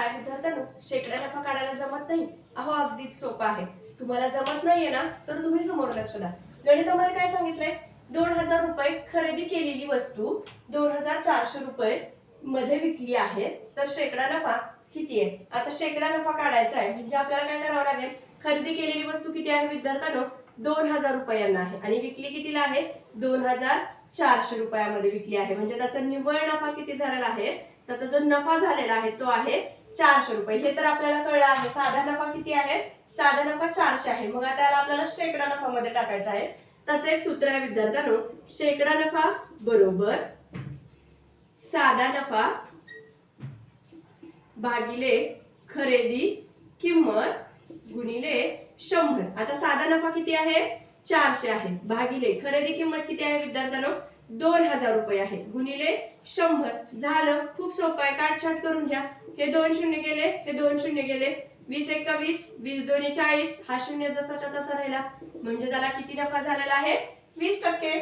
काय विद्यार्थ्यांनो शेकडा नफा काढायला जमत नाही. अहो अगदीच सोपं आहे. तुम्हाला जमत नाहीये ना तर तुम्ही समोर लक्ष द्या. गणितामध्ये काय सांगितलंय? दोन हजार रुपये खरेदी केलेली वस्तू दोन हजार चारशे रुपये मध्ये विकली आहे. तर शेकडा नफा किती आहे? आता शेकडा नफा काढायचा आहे म्हणजे आपल्याला काय करावं लागेल? खरेदी केलेली वस्तू किती आहे विद्यार्थ्यांनो? दोन हजार रुपयांना आहे. आणि विकली कितीला आहे? दोन हजार चारशे रुपयामध्ये विकली आहे. म्हणजे त्याचा निव्वळ नफा किती झालेला आहे? त्याचा जो नफा झालेला आहे तो आहे चारशे रुपये. हे तर आपल्याला कळलं आहे. साधा नफा किती आहे? साधा नफा चारशे आहे. मग आता याला आपल्याला शेकडा नफा मध्ये टाकायचा आहे. त्याचं एक सूत्र आहे विद्यार्थ्यांनो. शेकडा नफा बरोबर साधा नफा भागिले खरेदी किंमत गुणिले शंभर. आता साधा नफा किती आहे? चारशे आहे. भागिले खरेदी किंमत किती आहे विद्यार्थ्यांनो? दोन हजार रुपये आहे. गुणिले शंभर. झालं. खूप सोपं आहे. काटछाट करून घ्या. हे दोन शून्य गेले. हे दोन शून्य गेले. वीस एका वीस वीस दोन्ही चाळीस. हा शून्य जसाच्या तसा राहिला. म्हणजे त्याला किती नफा झालेला आहे? वीस टक्के.